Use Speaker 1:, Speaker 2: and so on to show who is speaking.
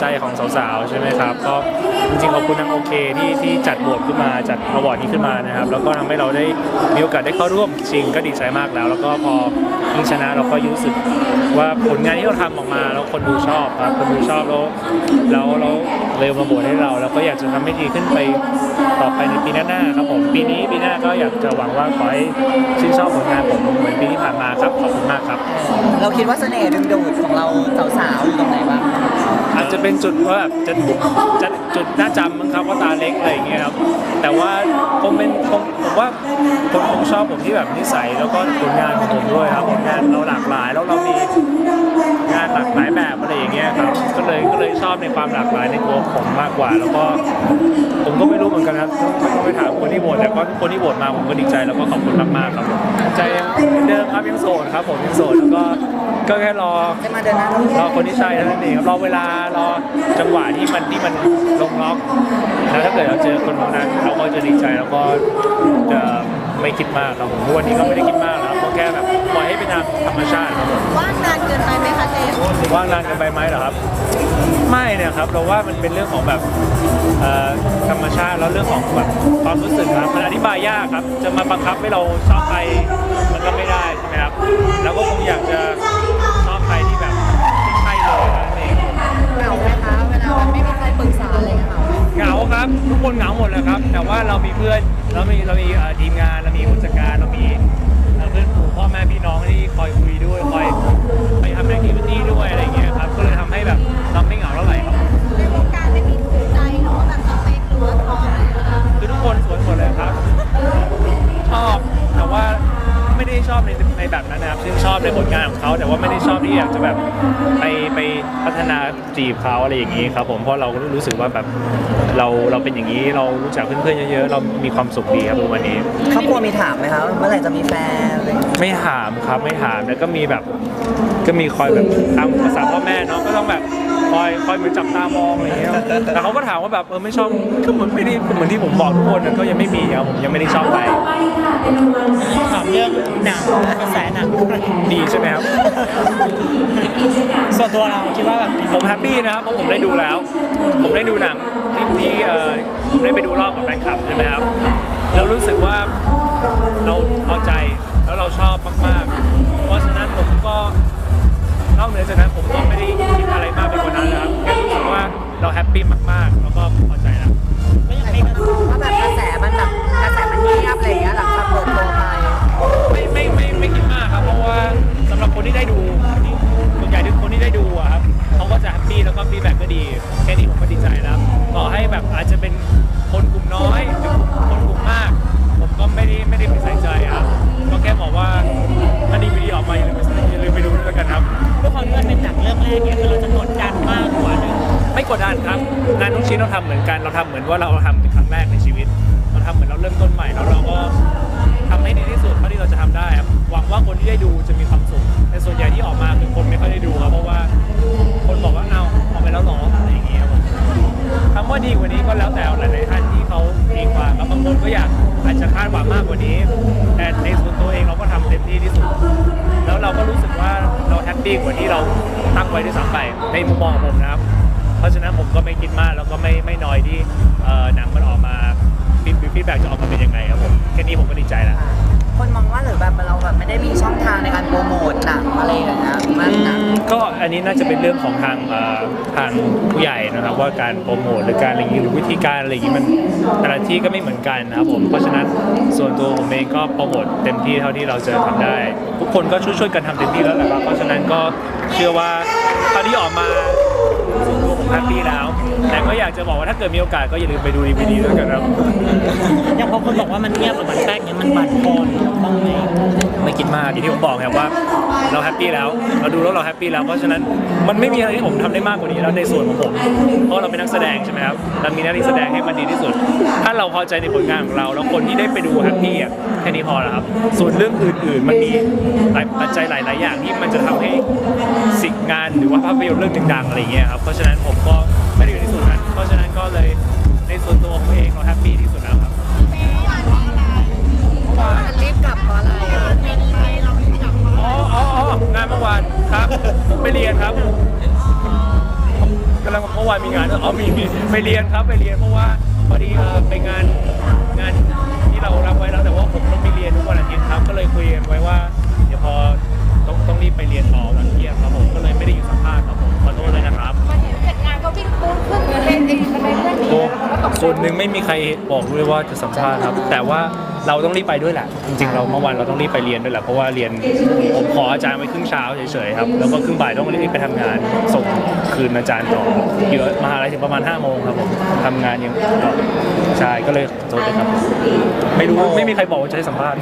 Speaker 1: ใจของสาวๆใช่ไหมครับก็จริงๆขอบคุณทางโอเคที่ที่จัดโหวตขึ้นมาจัดอวอร์ดนี้ขึ้นมานะครับ แล้วก็ทำให้เราได้มีโอกาสได้เข้าร่วมชิงก็ดีใจมากแล้ว แล้วก็พอยิงชนะเราก็รู้สึกว่าผลงานที่เราทำออกมาแล้วคนดูชอบครับคนดูชอบแล้วแล้วแล้วเลยมาโหวตให้เรา แล้วก็อยากจะทำให้ดีขึ้นไปต่อไปในปีหน้าๆครับผมปีนี้ปีหน้าก็อยากจะหวังว่าขอให้ชื่นชอบผลงานผมเหมือนปีที่ผ่านมาครับขอบคุณมากครับ
Speaker 2: เราคิดว่าเสน่ห์ดึงดูดของเราสาวๆอยู่ตรงไหนบ้าง
Speaker 1: อาจจะเป็นจุดว่าแบบจะจะจุดน่าจำมั้งครับว่าตาเล็กอะไรอย่างเงี้ยครับแต่ว่าคงเป็นคงผมว่าคนคงชอบผมที่แบบนิสัยแล้วก็ผลงานของผมด้วยครับผลงานเราหลากหลายแล้วเรามีงานหลากหลายแบบอะไรอย่างเงี้ยครับก็เลยก็เลยชอบในความหลากหลายในตัวผมมากกว่า แล้วก็ผมก็ไม่รู้เหมือนกันครับต้องไปถามคนที่โหวตแต่ก็คนที่โหวตมาผมก็ดีใจแล้วก็ขอบคุณมากๆครับใจยังเดิมครับยังโสดครับผมยังโสดแล้วก็ ก็แค่รอ
Speaker 2: จะมาเดินหน้าร
Speaker 1: อคนที่ใช่เท่านั้นเองครับรอเวลารอจังหวะที่มันที่มันลงล็อกแล้วถ้าเกิดเราเจอคนคนนั้นเราก็จะดีใจแล้วก็จะไม่คิดมากครับผมทุกวันนี้ก็ไม่ได้คิดมากแล้วก็แค่แบบปล่อยให้เป็นตามธรรมชาติครับผม
Speaker 3: ว่างนานเกินไปไหมคะเจมส์
Speaker 1: ว่างนานเกินไปไหมเหรอครับ ไม่เนี่ยครับเราว่ามันเป็นเรื่องของแบบเอ่อธรรมชาติแล้วเรื่องของแบบความรู้สึกครับมันอธิบายยากครับ จะมาบังคับให้เราชอบใครมันก็ไม่ได้ใช่ไหมครับ แล้วก็คงอยากจะ แต่ว่าเรามีเพื่อนเรามีเรามีเอ่อทีมงานเรามีผู้จัดการเรามีเอ่อเพื่อนฝูงพ่อแม่พี่น้องที่คอยคุยด้วยคอย
Speaker 3: ชอบ
Speaker 1: ในในแบบนั้นนะครับซึ่งชอบในผลงานของเขาแต่ว่าไม่ได้ชอบที่อยากจะแบบไปไปพัฒนาจีบเขาอะไรอย่างนี้ครับผมเพราะเราก็รู้สึกว่าแบบเราเราเป็นอย่างนี้เรารู้จักเพื่อนๆเยอะๆเรามีความสุขดีครับทุกวันนี้
Speaker 2: ครอบครัวมีถามไหมคะเมื่อไหร่จะมีแฟนอะไรอย่างเงี้ย
Speaker 1: ไม่ถามครับไม่ถามแล้วก็มีแบบก็มีคอยแบบตามภาษาพ่อแม่เนาะก็ต้องแบบ คอยคอยเหมือนจับตามองอะไรอย่างเงี้ยแต่เขาก็ถามว่าแบบเออไม่ชอบก็เหมือนไม่ได้เหมือนที่ผมบอกทุกคนนะก็ยังไม่มีครับผมยังไม่ได้ชอบใคร
Speaker 2: ถามเรื่องหนังกระแสหนัง
Speaker 1: ดีใช่ไหมครับ
Speaker 2: ส่วนตัวเราคิดว่าแบบ
Speaker 1: ผมแฮปปี้นะครับเพราะผมได้ดูแล้ว ผมได้ดูหนังที่ที่เอ่อผมได้ไปดูรอบกับแฟนคลับใช่ไหมครับแล้วรู้สึกว่าเราพอใจ ปปี้มากๆ แล้วก็พอใจแล้ว
Speaker 2: ไม่ก็ว่าแบบกระแสมันแบบกระแสมันเงียบอะไรอย่างเงี้ยหลังจากเปิดตัวไป
Speaker 1: ไม่ไม่ไม่ไม่คิดมากครับ เพราะว่าสำหรับคนที่ได้ดูที่ส่วนใหญ่ทุกคนที่ได้ดูอะครับเขาก็จะแฮปปี้แล้วก็ฟีดแบ็กก็ดีแค่นี้ผมก็ดีใจแล้วต่อให้แบบอาจจะเป็นคนกลุ่มน้อยหรือคนกลุ่มมาก ผมก็ไม่ได้ไม่ได้ไปใส่ใจครับก็แค่บอกว่าถ้าดีวิดีออกมาอย่าลืมไปอย่าลืมไปดูด้วยกันครับ
Speaker 2: ด้วยความที่มันเป็นหนังเรื่องแรกเนี่ยคือเราจะกด
Speaker 1: ไม่กดดันครับ งานทุกชิ้นเราทำเหมือนกันเราทำเหมือนว่าเราทำเป็นครั้งแรกในชีวิต เราทำเหมือนเราเริ่มต้นใหม่แล้วเราก็ทำให้ดีที่สุดเท่าที่เราจะทำได้ครับหวังว่าคนที่ได้ดูจะมีความสุขแต่ส่วนใหญ่ที่ออกมาคือคนไม่ค่อยได้ดูครับเพราะว่าคนบอกว่าเอาออกไปแล้วหรออะไรอย่างเงี้ยครับผมคำว่าดีกว่านี้ก็แล้วแต่หลายๆท่านที่เขาดีกว่าครับบางคนก็อยากอาจจะคาดหวังมากกว่านี้ แต่ในส่วนตัวเองเราก็ทำเต็มที่ที่สุด แล้วเราก็รู้สึกว่าเราแฮปปี้กว่าที่เราตั้งไว้ด้วยซ้ำไปในมุมมองของผมนะครับ เพราะฉะนั้นผมก็ไม่คิดมากแล้วก็ไม่ไม่น้อยที่เอ่อหนังมันออกมาฟีดฟีดแบ็กจะออกมาเป็นยังไงครับผมแค่นี้ผมก็ดีใจแล้ว
Speaker 2: คนมองว่าหรือแบบเราแบบไม่ได้มีช่องทางในการโปรโมทหนังอะไรอย่างเงี้ยมากนะ
Speaker 1: ก็อันนี้น่าจะเป็นเรื่องของทางเอ่อทางผู้ใหญ่นะครับ ว่าการโปรโมทหรือการอะไรอย่างนี้หรือวิธีการอะไรอย่างนี้มันแต่ละที่ก็ไม่เหมือนกันนะครับผมเพราะฉะนั้นส่วนตัวผมเองก็โปรโมทเต็มที่เท่าที่เราจะทำได้ ทุกคนก็ช่วยๆกันทำเต็มที่แล้วแหละครับเพราะฉะนั้นก็ เชื่อว่าเท่าที่ออกมาส่วนตัวผมแฮปปี้แล้ว แต่ก็อยากจะบอกว่าถ้าเกิดมีโอกาสก็อย่าลืมไปดูดีวีดีด้วยกันครับ
Speaker 2: อย่างพอคนบอกว่ามันเงียบหรือมันแป๊กเนี่ยมันบั่นทอนบ้างไหม
Speaker 1: ไม่คิดมากอย่างที่ผมบอกครับว่า เราแฮปปี้แล้ว เราดูแล้วเราแฮปปี้แล้ว เพราะฉะนั้นมันไม่มีอะไรที่ผมทำได้มากกว่านี้แล้วในส่วนของผม เพราะเราเป็นนักแสดงใช่ไหมครับเรามีหน้าที่แสดงให้มันดีที่สุด ถ้าเราพอใจในผลงานของเรา แล้วคนที่ได้ไปดูแฮปปี้อะแค่นี้พอแล้วครับ ส่วนเรื่องอื่นๆมันมีหลายปัจจัยหลายๆอย่างที่มันจะทำให้สิ่งงานหรือว่าภาพยนตร์เรื่องหนึ่งดังอะไรอย่างเงี้ยครับเพราะฉะนั้นผมก็ไม่ได้อยู่ในส่วนนั้น เพราะฉะนั้นก็เลยในส่วนตัวผมเองเราแฮปปี้ที่สุดแล้วครับ
Speaker 3: มันรีบกลับเพราะอะไรอะเป็นอะไรเรารีบกลับเพราะ
Speaker 1: อ๋ออ๋ออ๋องานเมื่อวานครับผมไปเรียนครับผมกำลังเมื่อวานมีงานด้วยอ๋อมีมีไปเรียนครับไปเรียนเพราะว่าพอดีเอ่อไปงานงานที่เรารับไว้ ส่
Speaker 3: วนหนึ่
Speaker 1: งไม่มีใครบอกด้วยว่าจะสัมภาษณ์ครับ แต่ว่าเราต้องรีบไปด้วยแหละ จริงๆ เราเมื่อวานเราต้องรีบไปเรียนด้วยแหละเพราะว่าเรียนผมขออาจารย์ไว้ครึ่งเช้าเฉยๆครับแล้วก็ครึ่งบ่ายต้องรีบไปทำงาน ส่งคืนอาจารย์ต่อเยอะมหาลัยถึงประมาณ5้าโมงครับผมทำงานยังต่อใช่ก็เลยขอโทษด้วยครับ ไม่รู้ไม่มีใครบอกว่าจะให้สัมภาษณ์